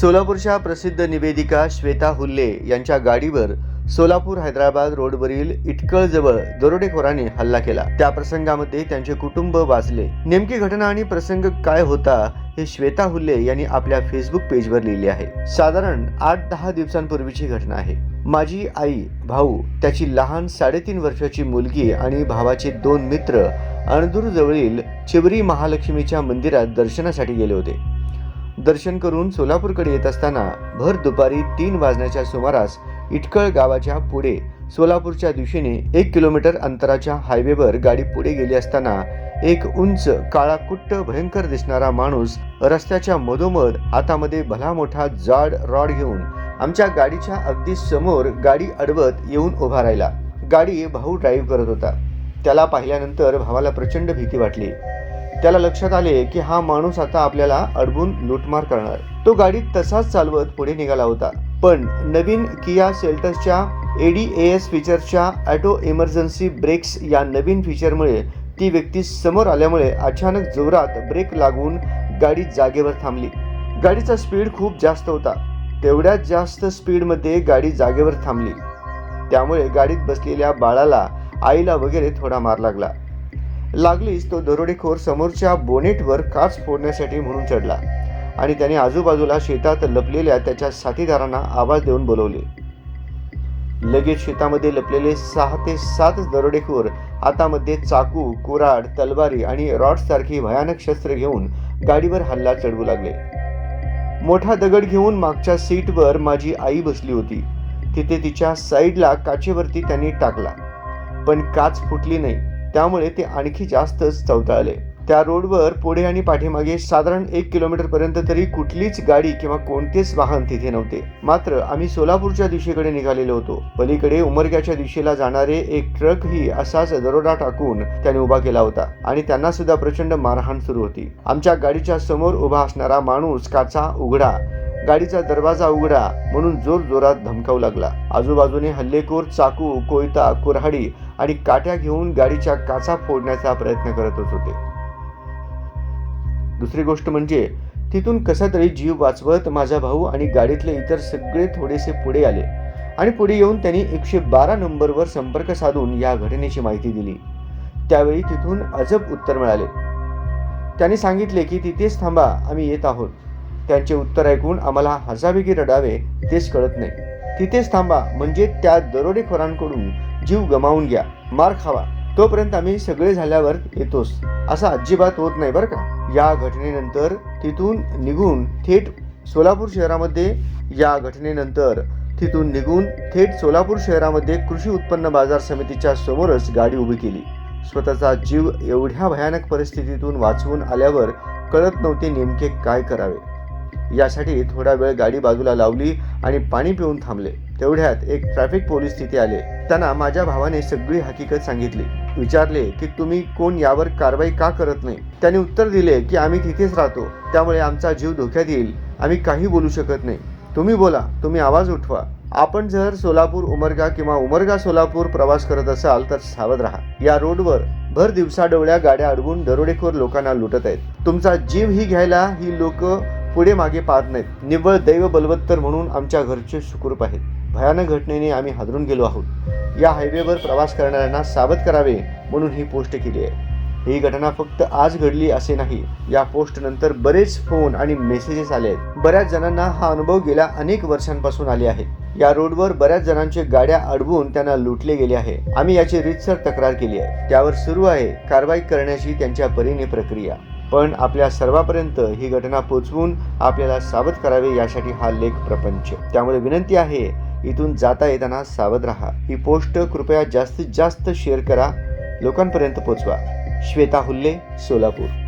सोलापूरच्या प्रसिद्ध निवेदिका श्वेता हुल्ले यांच्या गाडीवर सोलापूर हैदराबाद रोडवरील इटकळजवळ दरोडेखोराने हल्ला केला. त्या प्रसंगामध्ये त्यांचे कुटुंब वाचले. नेमकी घटना आणि प्रसंग काय होता हे श्वेता हुल्ले यांनी आपल्या फेसबुक पेजवर लिहिले आहे. साधारण आठ दहा दिवसांपूर्वीची घटना आहे. माझी आई भाऊ त्याची लहान साडेतीन वर्षाची मुलगी आणि भावाचे दोन मित्र अणदूर जवळील चिवरी महालक्ष्मीच्या मंदिरात दर्शनासाठी गेले होते. दर्शन करून सोलापूरकडे येत असताना भर दुपारी तीन वाजण्याच्या सुमारास इटकळ गावाच्या पुढे सोलापूरच्या दिशेने एक किलोमीटर अंतराच्या हायवेवर गाडी पुढे गेली असताना एक उंच काळा कुट्ट भयंकर दिसणारा माणूस रस्त्याच्या मधोमध हातामध्ये भला मोठा जाड रॉड घेऊन आमच्या गाडीच्या अगदी समोर गाडी अडवत येऊन उभा राहिला. गाडी भाऊ ड्राईव्ह करत होता. त्याला पाहिल्यानंतर भावाला प्रचंड भीती वाटली. त्याला लक्षात आले की हा माणूस आता आपल्याला अडवून लूटमार करणार. तो गाडीत तसाच चालवत पुढे निघाला होता. पण नवीन किया सेल्टसच्या एडीएएस फीचरच्या ॲटो इमर्जन्सी ब्रेक्स या नवीन फीचरमुळे ती व्यक्ती समोर आल्यामुळे अचानक जोरात ब्रेक लागून गाडी जागेवर थांबली. गाडीचा स्पीड खूप जास्त होता. तेवढ्याच जास्त स्पीडमध्ये गाडी जागेवर थांबली. त्यामुळे गाडीत बसलेल्या बाळाला आईला वगैरे थोडा मार लागला. लागलीच तो दरोडेखोर समोरच्या बोनेटवर काच फोडण्यासाठी म्हणून चढला. आणि त्याने आजूबाजूला शेतात लपलेल्या त्याच्या साथीदारांना आवाज देऊन बोलवले. लगेच शेतामध्ये लपलेले सहा ते सात दरोडेखोर हातामध्ये चाकू कुऱ्हाड तलवारी आणि रॉड सारखी भयानक शस्त्र घेऊन गाडीवर हल्ला चढवू लागले. मोठा दगड घेऊन मागच्या सीटवर माझी आई बसली होती. तिथे तिच्या साईडला काचेवरती त्यांनी टाकला. पण काच फुटली नाही. त्यामुळे ते आणखी जास्तच चवताळले त्या रोडवर पुढे आणि पाठीमागे साधारण एक किलोमीटर पर्यंत तरी कुठलीच गाडी किंवा कोणतेच वाहन तिथे नव्हते. मात्र आम्ही सोलापूरच्या दिशेकडे निघालेलो होतो. पलीकडे उमरग्याच्या दिशेला जाणारे एक ट्रकही असाच दरोडा टाकून त्याने उभा केला होता आणि त्यांना सुद्धा प्रचंड मारहाण सुरू होती. आमच्या गाडीच्या समोर उभा असणारा माणूस काचा उघडा गाडीचा दरवाजा उघडा म्हणून जोर जोरात धमकावू लागला. आजूबाजूने हल्लेखोर चाकू कोयता कुऱ्हाडी आणि काट्या घेऊन गाडीच्या काचा फोडण्याचा प्रयत्न करतच होते. दुसरी गोष्ट म्हणजे तिथून कसा तरी जीव वाचवत माझा भाऊ आणि गाडीतले इतर सगळे थोडेसे पुढे आले आणि पुढे येऊन त्यांनी एकशे बारा नंबरवर संपर्क साधून या घटनेची माहिती दिली. त्यावेळी तिथून अजब उत्तर मिळाले. त्यांनी सांगितले की तिथेच थांबा आम्ही येत आहोत. त्यांचे उत्तर ऐकून आम्हाला हसावे की रडावे तेच कळत नाही. तिथेच थांबा म्हणजे त्या दरोडेखोरांकडून जीव गमावून घ्या. मार खावा. तोपर्यंत आम्ही सगळे झाल्यावर येतोस असा अजिबात होत नाही बरं का? या घटनेनंतर तिथून निघून थेट सोलापूर शहरामध्ये या घटनेनंतर तिथून निघून थेट सोलापूर शहरामध्ये कृषी उत्पन्न बाजार समितीच्या समोरच गाडी उभी केली. स्वतःचा जीव एवढ्या भयानक परिस्थितीतून वाचवून आल्यावर कळत नव्हते नेमके काय करावे. यासाठी थोडा वेळ गाडी बाजूला लावली आणि पाणी पिऊन थांबले. तेवढ्यात एक ट्रॅफिक पोलीस तिथे आले. त्यांना माझ्या भावाने सगळी हकीकत सांगितली. विचारले की तुम्ही कोण? यावर कारवाई का करत नाही? त्याने उत्तर दिले की आम्ही तिथेच राहतो. त्यामुळे आमचा जीव धोक्यात येईल. आम्ही काही बोलू शकत नाही. तुम्ही बोला. तुम्ही आवाज उठवा. आपण जर सोलापूर उमरगा किंवा उमरगा सोलापूर प्रवास करत असाल तर सावध राहा. या रोडवर भर दिवसाडवळ्या गाड्या अडवून दरोडेखोर लोकांना लुटत आहेत. तुमचा जीव ही घ्यायला ही लोक पुढे मागे पाहत नाहीत. निव्वळ दैव बलवत्तर म्हणून आमच्या घरचे सुखरूप आहेत. भयानक घटनेने आम्ही हादरून गेलो आहोत. या हायवेवर प्रवास करणाऱ्यांना सावध करावे म्हणून ही पोस्ट केली आहे. ही घटना फक्त आज घडली असे नाही. या पोस्ट नंतर बरेच फोन आणि मेसेजेस आले आहेत. बऱ्याच जणांना हा अनुभव गेल्या अनेक वर्षांपासून आले आहे. या रोडवर बऱ्याच जणांचे गाड्या अडवून त्यांना लुटले गेले आहे. आम्ही याची रीतसर तक्रार केली आहे. त्यावर सुरू आहे कारवाई करण्याची त्यांच्या परीने प्रक्रिया. पण आपल्या सर्वांपर्यंत ही घटना पोचवून आपल्याला सावध करावे यासाठी हा लेख प्रपंच. त्यामुळे विनंती आहे इथून जाता येताना सावध राहा. ही पोस्ट कृपया जास्तीत जास्त शेअर करा. लोकांपर्यंत पोचवा. श्वेता हुल्ले सोलापूर.